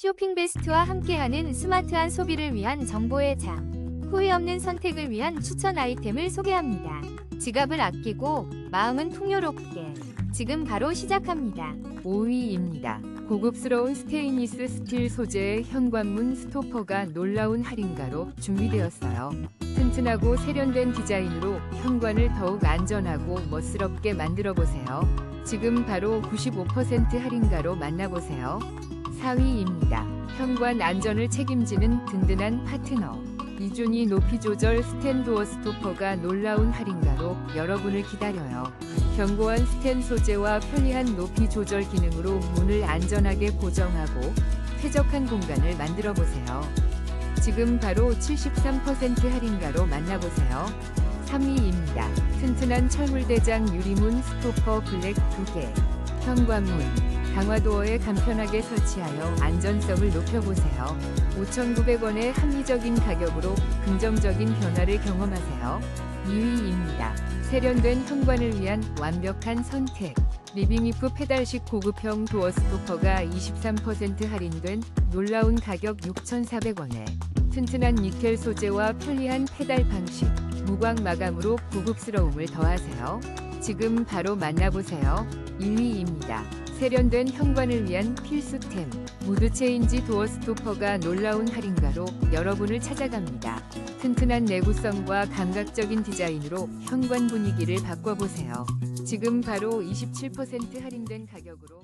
쇼핑 베스트와 함께하는 스마트한 소비를 위한 정보의 장. 후회 없는 선택을 위한 추천 아이템을 소개합니다. 지갑을 아끼고 마음은 풍요롭게. 지금 바로 시작합니다. 5위입니다. 고급스러운 스테인리스 스틸 소재의 현관문 스토퍼가 놀라운 할인가로 준비되었어요. 튼튼하고 세련된 디자인으로 현관을 더욱 안전하고 멋스럽게 만들어 보세요. 지금 바로 95% 할인가로 만나보세요. 4위입니다. 현관 안전을 책임지는 든든한 파트너. 이준이 높이 조절 도어 스토퍼가 놀라운 할인가로 여러분을 기다려요. 견고한 스텐 소재와 편리한 높이 조절 기능으로 문을 안전하게 고정하고 쾌적한 공간을 만들어 보세요. 지금 바로 73% 할인가로 만나보세요. 3위입니다. 튼튼한 철물대장 유리문 스토퍼 블랙 2개. 현관문. 강화도어에 간편하게 설치하여 안전성을 높여보세요. 5,900원의 합리적인 가격으로 긍정적인 변화를 경험하세요. 2위입니다. 세련된 현관을 위한 완벽한 선택. 리빙이프 페달식 고급형 도어 스토퍼가 23% 할인된 놀라운 가격 6,400원에 튼튼한 니켈 소재와 편리한 페달 방식, 무광 마감으로 고급스러움을 더하세요. 지금 바로 만나보세요. 1위입니다. 세련된 현관을 위한 필수템, 무드 체인지 도어 스토퍼가 놀라운 할인가로 여러분을 찾아갑니다. 튼튼한 내구성과 감각적인 디자인으로 현관 분위기를 바꿔보세요. 지금 바로 27% 할인된 가격으로